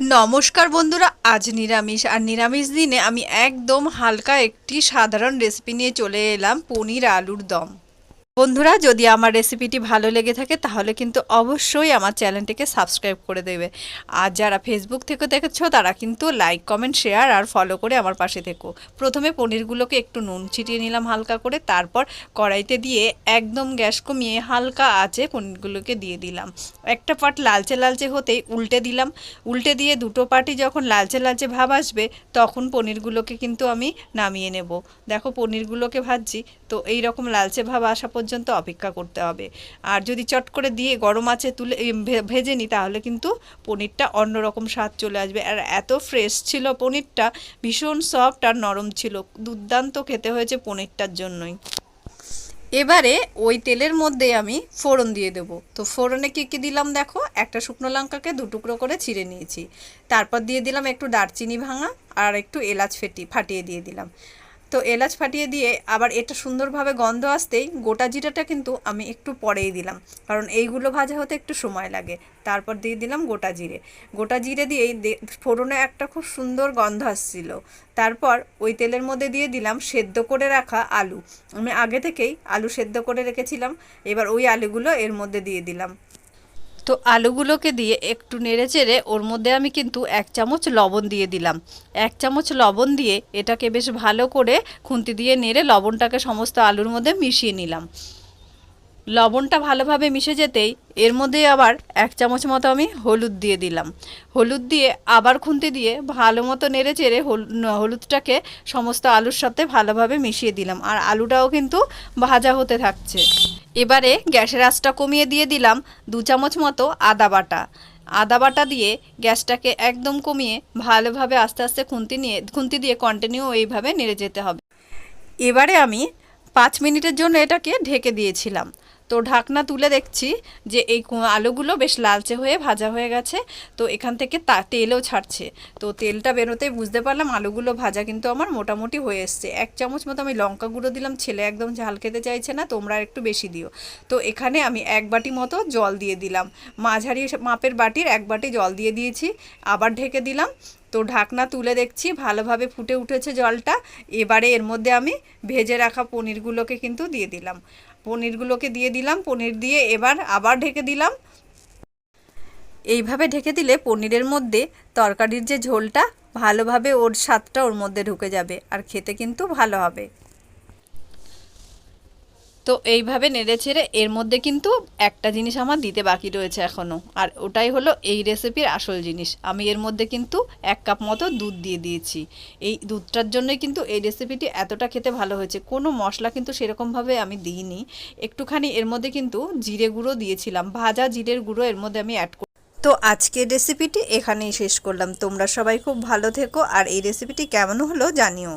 নমস্কার বন্ধুরা, আজ নিরামিষ। আর নিরামিষ দিনে আমি একদম হালকা একটি সাধারণ রেসিপি নিয়ে চলে এলাম, পনির আলুর দম। বন্ধুরা, যদি আমার রেসিপিটি ভালো লেগে থাকে, তাহলে কিন্তু অবশ্যই আমার চ্যানেলটিকে সাবস্ক্রাইব করে দেবে। আর যারা ফেসবুক থেকে দেখেছ, তারা কিন্তু লাইক কমেন্ট শেয়ার আর ফলো করে আমার পাশে থেকো। প্রথমে পনিরগুলোকে একটু নুন ছিটিয়ে নিলাম হালকা করে, তারপর কড়াইতে দিয়ে একদম গ্যাস কমিয়ে হালকা আঁচে পনিরগুলোকে দিয়ে দিলাম। একটা পাট লালচে লালচে হতেই উল্টে দিলাম। উল্টে দিয়ে দুটো পাটি যখন লালচে লালচে ভাব আসবে, তখন পনিরগুলোকে কিন্তু আমি নামিয়ে নেব। দেখো, পনিরগুলোকে ভাজছি, তো এই রকম লালচে ভাব আসা পর্যন্ত অপেক্ষা করতে হবে। আর যদি চট করে দিয়ে গরম আছে তুলে ভেজে নিই তাহলে কিন্তু পনিরটা অন্যরকম স্বাদ চলে আসবে। আর এত ফ্রেশ ছিল পনিরটা, ভীষণ সফট আর নরম ছিল। দুর্দান্ত খেতে হয়েছে পনিরটার জন্যই। এবারে ওই তেলের মধ্যে আমি ফোড়ন দিয়ে দেব। তো ফোড়নে কী কী দিলাম দেখো? একটা শুকনো লঙ্কাকে দু টুকরো করে ছিঁড়ে নিয়েছি। তারপর দিয়ে দিলাম একটু দারচিনি ভাঙা আর একটু এলাচ ফেটি, ফাটিয়ে দিয়ে দিলাম। তো এলাচ ফাটিয়ে দিয়ে আবার এটা সুন্দরভাবে গন্ধ আসতেই গোটা জিরাটা কিন্তু আমি একটু পরেই দিলাম। কারণ এইগুলো ভাজা হতে একটু সময় লাগে। তারপর দিয়ে দিলাম গোটা জিরে। গোটা জিরে দিয়েই ফোড়নে একটা খুব সুন্দর গন্ধ আসছিল। তারপর ওই তেলের মধ্যে দিয়ে দিলাম সেদ্ধ করে রাখা আলু। আমি আগে থেকেই আলু সেদ্ধ করে রেখেছিলাম। এবার ওই আলুগুলো এর মধ্যে দিয়ে দিলাম। তো আলুগুলোকে দিয়ে একটু নেড়ে চেড়ে ওর মধ্যে আমি কিন্তু এক চামচ লবণ দিয়ে দিলাম। এক চামচ লবণ দিয়ে এটাকে বেশ ভালো করে খুন্তি দিয়ে নেড়ে লবণটাকে সমস্ত আলুর মধ্যে মিশিয়ে নিলাম। লবণটা ভালোভাবে মিশে যেতেই এর মধ্যে আবার এক চামচ মতো আমি হলুদ দিয়ে দিলাম। হলুদ দিয়ে আবার খুন্তি দিয়ে ভালো মতো নেড়ে চেড়ে হলুদটাকে সমস্ত আলুর সাথে ভালোভাবে মিশিয়ে দিলাম। আর আলুটাও কিন্তু ভাজা হতে থাকছে। এবারে গ্যাসের আঁচটা কমিয়ে দিয়ে দিলাম দু চামচ মতো আদা বাটা। আদা বাটা দিয়ে গ্যাসটাকে একদম কমিয়ে ভালোভাবে আস্তে আস্তে খুন্তি নিয়ে খুন্তি দিয়ে কন্টিনিউ এইভাবে নেড়ে যেতে হবে। এবারে আমি পাঁচ মিনিটের জন্য এটাকে ঢেকে দিয়েছিলাম। তো ঢাকনা তুলে দেখছি যে এই আলুগুলো বেশ লালচে হয়ে ভাজা হয়ে গেছে। তো এখান থেকে তা তেলও ছাড়ছে। তো তেলটা বেরোতেই বুঝতে পারলাম আলুগুলো ভাজা কিন্তু আমার মোটামুটি হয়ে এসছে। এক চামচ মতো আমি লঙ্কা গুঁড়ো দিলাম, ছেলে একদম ঝাল খেতে চাইছে না, তোমরা একটু বেশি দিও। তো এখানে আমি এক বাটি মতো জল দিয়ে দিলাম। মাঝারি মাপের বাটির এক বাটি জল দিয়ে দিয়েছি। আবার ঢেকে দিলাম। তো ঢাকনা তুলে দেখছি, ভালোভাবে ফুটে উঠেছে জলটা। এবারে এর মধ্যে আমি ভেজে রাখা পনিরগুলোকে কিন্তু দিয়ে দিলাম। পনিরগুলোকে দিয়ে দিলাম, পনির দিয়ে এবার আবার ঢেকে দিলাম। এইভাবে ঢেকে দিলে পনিরের মধ্যে তরকারির যে ঝোলটা, ভালোভাবে ওর স্বাদটা ওর মধ্যে ঢুকে যাবে, আর খেতে কিন্তু ভালো হবে। তো এইভাবে নেড়ে ছেড়ে এর মধ্যে কিন্তু একটা জিনিস আমার দিতে বাকি রয়েছে এখনও আর ওটাই হলো এই রেসিপির আসল জিনিস। আমি এর মধ্যে কিন্তু এক কাপ মতো দুধ দিয়ে দিয়েছি। এই দুধটার জন্যই কিন্তু এই রেসিপিটি এতটা খেতে ভালো হয়েছে। কোনো মশলা কিন্তু সেরকমভাবে আমি দিইনি। একটুখানি এর মধ্যে কিন্তু জিরে গুঁড়ো দিয়েছিলাম। ভাজা জিরের গুঁড়ো এর মধ্যে আমি অ্যাড তো আজকের রেসিপিটি এখানেই শেষ করলাম। তোমরা সবাই খুব ভালো থেকো। আর এই রেসিপিটি কেমন হলো জানিও।